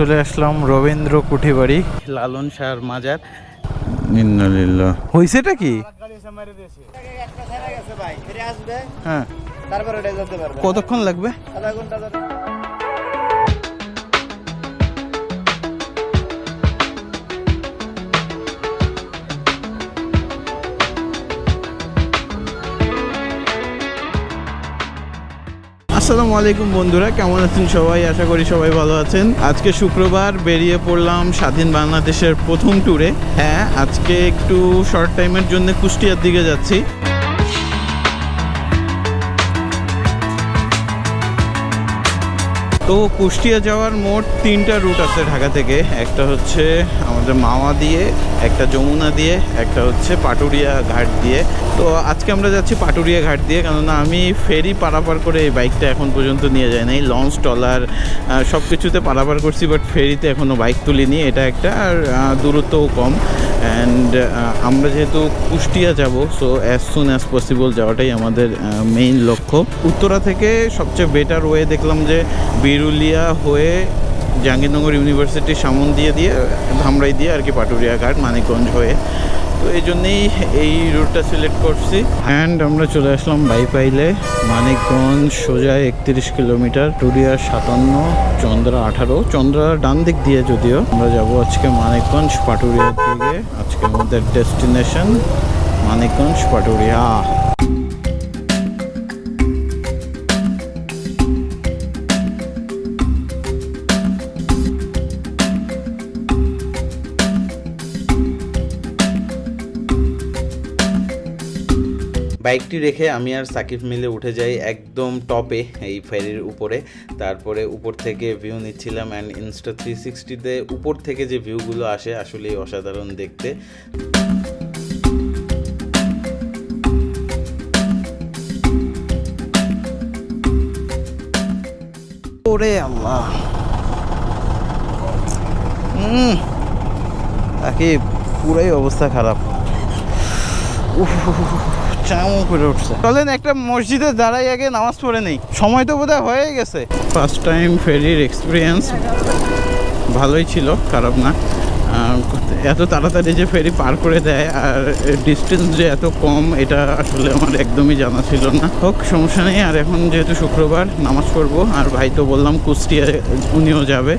চলে আসলাম রবীন্দ্র কুঠিবাড়ি লালন শাহর মাজার। হয়েছেটা হইছেটা কি? একটা ছেড়ে গেছে ভাই আসবে। হ্যাঁ। তারপরে এটা যেতে পারবে। কতক্ষণ লাগবে? আধা ঘণ্টা আসসালামু আলাইকুম বন্ধুরা, কেমন আছেন সবাই? আশা করি সবাই ভালো আছেন। আজকে শুক্রবার, বেরিয়ে পড়লাম স্বাধীন বাংলাদেশের প্রথম ট্যুরে হ্যাঁ আজকে একটু শর্ট টাইমের জন্য কুষ্টিয়ার দিকে যাচ্ছি। তো কুষ্টিয়া যাওয়ার মোট তিনটা রুট আছে ঢাকা থেকে। একটা হচ্ছে আমাদের মাওয়া দিয়ে, একটা যমুনা দিয়ে, একটা হচ্ছে পাটুরিয়া ঘাট দিয়ে। তো আজকে আমরা যাচ্ছি পাটুরিয়া ঘাট দিয়ে, কেননা আমি ফেরি পারাপার করে এই বাইকটা এখন পর্যন্ত নিয়ে যাই নাই। লঞ্চ টলার সব কিছুতে পারাপার করছি বাট ফেরিতে এখনও বাইক তুলিনি, এটা একটা, আর দূরত্বও কম। অ্যান্ড আমরা যেহেতু কুষ্টিয়া যাব so as soon as possible যাওয়াটাই আমাদের মেইন লক্ষ্য। উত্তরা থেকে সবচেয়ে বেটার ওয়ে দেখলাম যে বিরুলিয়া হয়ে জাহাঙ্গীরনগর ইউনিভার্সিটির সামন দিয়ে দিয়ে, ধামরাই দিয়ে আর কি পাটুরিয়া ঘাট, মানিকগঞ্জ হয়ে। তো এই জন্যেই এই রুটটা সিলেক্ট করছি। অ্যান্ড আমরা চলে আসলাম বাইপাইলে। মানিকগঞ্জ সোজা একত্রিশ কিলোমিটার, টুরিয়া সাতান্ন, চন্দ্রা আঠারো। চন্দ্রা ডান দিক দিয়ে যদিও আমরা যাব আজকে মানিকগঞ্জ পাটুরিয়ার দিকে। আজকে আমাদের ডেস্টিনেশন মানিকগঞ্জ পাটুরিয়া। বাইকটি রেখে আমি আর সাকিব মিলে উঠে যাই একদম টপে এই ফেরির উপরে। তারপরে উপর থেকে ভিউ নিচ্ছিলাম অ্যান্ড ইনস্টা থ্রি সিক্সটিতে উপর থেকে যে ভিউগুলো আসে আসলেই অসাধারণ দেখতে। ওরে আল্লাহ। হুম সাকিব, পুরাই অবস্থা খারাপ। উফ চামু করে উঠছে। চলেন একটা মসজিদে দাঁড়াই আগে নামাজ পড়ে নেই। সময় তো বোধহয় হয়ে গেছে। ফার্স্ট টাইম ফেরির এক্সপিরিয়েন্স ভালোই ছিল খারাপ না। এত তাড়াতাড়ি যে ফেরি পার করে দেয় আর ডিস্টেন্স যে এত কম এটা আসলে আমার একদমই জানা ছিল না। হোক সমস্যা নেই। আর এখন যেহেতু শুক্রবার নামাজ পড়ব। আর ভাই তো বললাম কুষ্টিয়া উনিও যাবে।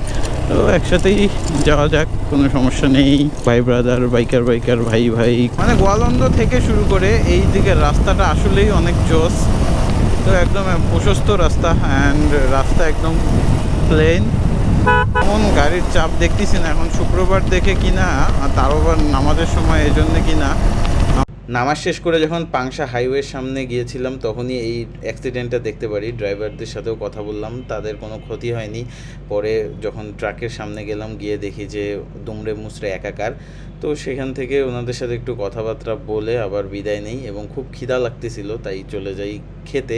তো একসাথেই যাওয়া যাক, কোনো সমস্যা নেই। ভাই ব্রাদার বাইকার বাইকার ভাই ভাই। মানে গোয়ালন্দ থেকে শুরু করে এই দিকের রাস্তাটা আসলেই অনেক জোস। তো একদম প্রশস্ত রাস্তা অ্যান্ড রাস্তা একদম প্লেন এমন গাড়ির চাপ দেখতেছি না, এখন শুক্রবার দেখে কিনা, আর তারও আবার নামাজের সময় এই জন্য কিনা। নামাজ শেষ করে যখন পাংশা হাইওয়ের সামনে গিয়েছিলাম, তখনই এই অ্যাক্সিডেন্টটা দেখতে পারি। ড্রাইভারদের সাথেও কথা বললাম, তাদের কোনো ক্ষতি হয়নি। পরে যখন ট্রাকের সামনে গেলাম, গিয়ে দেখি যে দুমড়ে মুচড়ে একাকার। তো সেখান থেকে ওনাদের সাথে একটু কথাবার্তা বলে আবার বিদায় নেই এবং খুব খিদা লাগতেছিল, তাই চলে যাই খেতে।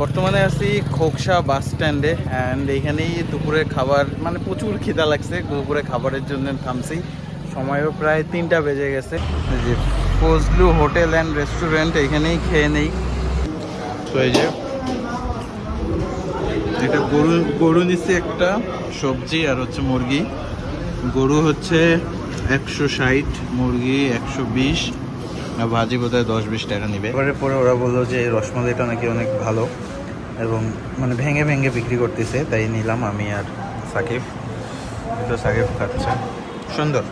বর্তমানে আছি খোকসা বাস স্ট্যান্ডে অ্যান্ড এইখানেই দুপুরের খাবার মানে প্রচুর খিদা লাগছে। দুপুরে খাবারের জন্য থামছি। সময়ও প্রায় তিনটা বেজে গেছে। ফজলু হোটেল অ্যান্ড রেস্টুরেন্ট এখানেই খেয়ে নেই। তো এই যে এটা গরু গরু নিচ্ছে একটা সবজি আর হচ্ছে মুরগি। গরু হচ্ছে একশো ষাট মুরগি একশো বিশ আর ভাজি বোধ হয় দশ বিশ টাকা নিবে। এবারে পরে ওরা বলল যে রসমালাইটা নাকি অনেক ভালো এবং মানে ভেঙে ভেঙে বিক্রি করতেছে তাই নিলাম আমি আর সাকিব। তো সাকিব খাচ্ছে। সুন্দর।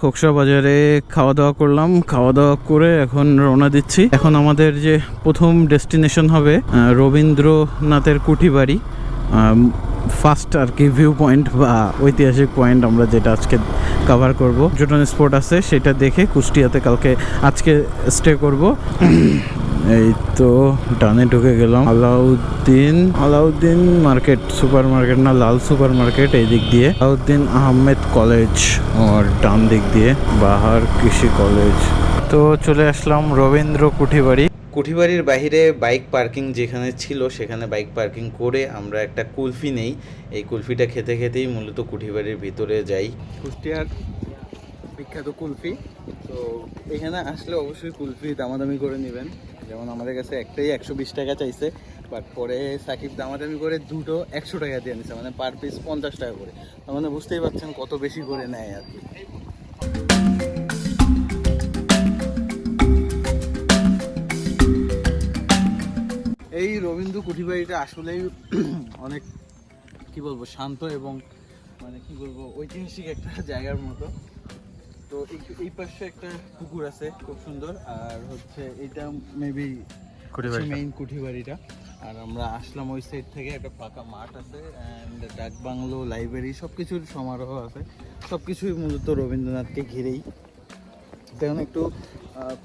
খোকসা বাজারে খাওয়া দাওয়া করলাম। খাওয়া দাওয়া করে এখন রওনা দিচ্ছি। এখন আমাদের যে প্রথম ডেস্টিনেশন হবে রবীন্দ্রনাথের কুঠিবাড়ি। ফার্স্ট আর কি ভিউ পয়েন্ট বা ঐতিহাসিক পয়েন্ট আমরা যেটা আজকে কভার করব। পর্যটন স্পট আছে, সেটা দেখে কুষ্টিয়াতে কালকে আজকে স্টে করব। এই তো ডানে ঢুকে গেলাম। Alauddin Alauddin market super market না লাল সুপার মার্কেট এই দিক দিয়ে। আলাউদ্দিন আহমেদ কলেজ আর ডান দিক দিয়ে বাহার কৃষি কলেজ। তো চলে আসলাম রবীন্দ্র কুঠিবাড়ি। কুঠিবাড়ির বাইরে বাইক পার্কিং যেখানে ছিল সেখানে বাইক পার্কিং করে আমরা একটা কুলফি নেই। এই কুলফিটা খেতে খেতেই মূলত কুঠিবাড়ির ভিতরে যাই। কুষ্টিয়ার বিখ্যাত কুলফি। তো এখানে আসলে অবশ্যই কুলফি দামাদামি করে নেবেন। যেমন আমাদের কাছে একটাই একশো বিশ টাকা চাইছে বাট পরে সাকিব দামাদামি করে দুটো একশো টাকা দিয়ে নিছে মানে পার পিস পঞ্চাশ টাকা করে। তার মানে বুঝতেই পারছেন কত বেশি করে নেয় আর কি। এই রবীন্দ্র কুঠিবাড়িটা আসলেই অনেক, কি বলব, শান্ত এবং মানে কি বলব, ঐতিহাসিক একটা জায়গার মতো। তো এই- পাশে একটা পুকুর আছে খুব সুন্দর। আর হচ্ছে এটা মেবি মেইন কুঠিবাড়িটা। আর আমরা আসলাম ওই সাইড থেকে একটা ফাঁকা মাঠ আছে অ্যান্ড ডাক বাংলো লাইব্রেরি সব কিছুর সমারোহ আছে। সব কিছুই মূলত রবীন্দ্রনাথকে ঘিরেই। তো এখন একটু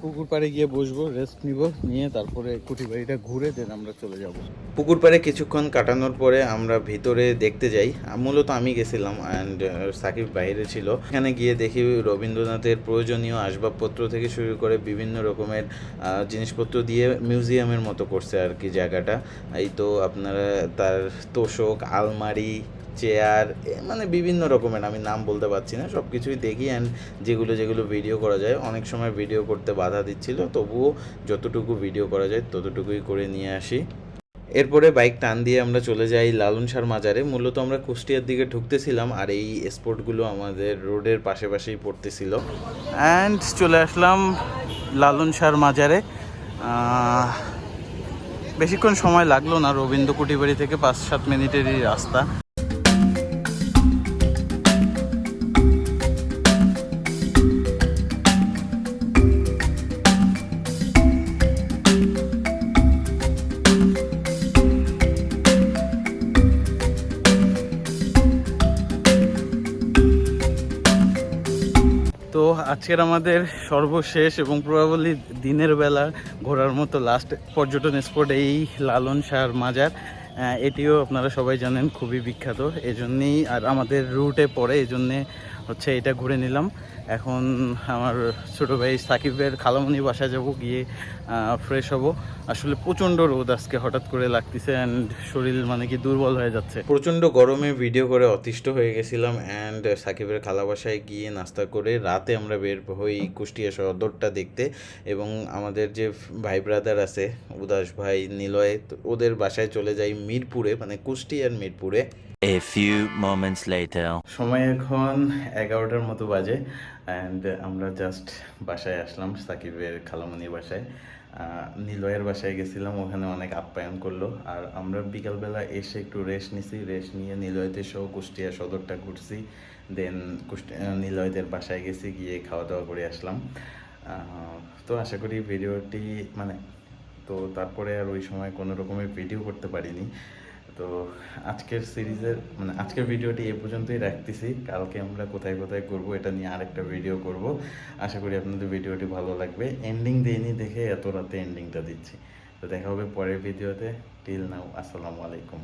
পুকুর পাড়ে গিয়ে বসবো রেস্ট নিব, নিয়ে তারপরে কুঠিবাড়িটা ঘুরে দেন আমরা চলে যাব। পুকুর পাড়ে কিছুক্ষণ কাটানোর পরে আমরা ভিতরে দেখতে যাই। মূলত আমি গেছিলাম অ্যান্ড সাকিব বাইরে ছিল। এখানে গিয়ে দেখি রবীন্দ্রনাথের প্রয়োজনীয় আসবাবপত্র থেকে শুরু করে বিভিন্ন রকমের জিনিসপত্র দিয়ে মিউজিয়ামের মতো করছে আর কি জায়গাটা। এই তো আপনারা তার তোষক, আলমারি চেয়ার মানে বিভিন্ন রকমের, আমি নাম বলতে পারছি না সব কিছুই দেখি অ্যান্ড যেগুলো যেগুলো ভিডিও করা যায়। অনেক সময় ভিডিও করতে বাধা দিচ্ছিল, তবুও যতটুকু ভিডিও করা যায়, ততটুকুই করে নিয়ে আসি। এরপরে বাইক টান দিয়ে আমরা চলে যাই লালন সার মাজারে। মূলত আমরা কুষ্টিয়ার দিকে ঢুকতেছিলাম আর এই স্পটগুলো আমাদের রোডের পাশে পাশেই পড়তেছিল। অ্যান্ড চলে আসলাম লালন সার মাজারে। বেশিক্ষণ সময় লাগল না রবীন্দ্র কুটিবাড়ি থেকে পাঁচ সাত মিনিটেরই রাস্তা। তো আজকের আমাদের সর্বশেষ এবং প্রভাবলি দিনের বেলা ঘোরার মতো লাস্ট পর্যটন স্পট এই লালন শাহর মাজার। এটিও আপনারা সবাই জানেন খুবই বিখ্যাত। এজন্যই আর আমাদের রুটে পড়ে, এজন্যে হচ্ছে এটা ঘুরে নিলাম। এখন আমার ছোটো ভাই সাকিবের খালামণি বাসায় যাব, গিয়ে ফ্রেশ হব। আসলে প্রচণ্ড রোদ আজকে হঠাৎ করে লাগতেছে অ্যান্ড শরীর মানে কি দুর্বল হয়ে যাচ্ছে। প্রচণ্ড গরমে ভিডিও করে অতিষ্ঠ হয়ে গেছিলাম অ্যান্ড সাকিবের খালা বাসায় গিয়ে নাস্তা করে রাতে আমরা বের হই কুষ্টিয়া সদরটা দেখতে এবং আমাদের যে ভাই ব্রাদার আছে, উদাস ভাই, নিলয় ওদের বাসায় চলে যাই মিরপুরে মানে কুষ্টিয়ার মিরপুরে। A few moments later. সময় এখন এগারোটার মতো বাজে অ্যান্ড আমরা জাস্ট বাসায় আসলাম, সাকিবের খালামণির বাসায়। নিলয়ের বাসায় গেছিলাম, ওখানে অনেক আপ্যায়ন করল। আর আমরা বিকালবেলা এসে একটু রেস্ট নিছি রেস্ট নিয়ে নিলয়দের সহ কুষ্টিয়া সদরটা ঘুরছি। দেন কুষ্টিয়া নিলয়দের বাসায় গেছি, গিয়ে খাওয়া দাওয়া করে আসলাম। তো আশা করি ভিডিওটি মানে তো তারপরে আর ওই সময় কোনো রকমের ভিডিও করতে পারিনি। তো আজকের সিরিজের মানে আজকের ভিডিওটি এ পর্যন্তই রাখতেছি। কালকে আমরা কোথায় কোথায় করব এটা নিয়ে আরেকটা ভিডিও করব। আশা করি আপনাদের ভিডিওটি ভালো লাগবে। এন্ডিং দিইনি দেখে এত রাতে এন্ডিংটা দিচ্ছি। তো দেখা হবে পরের ভিডিওতে। টিল নাও আসসালামু আলাইকুম।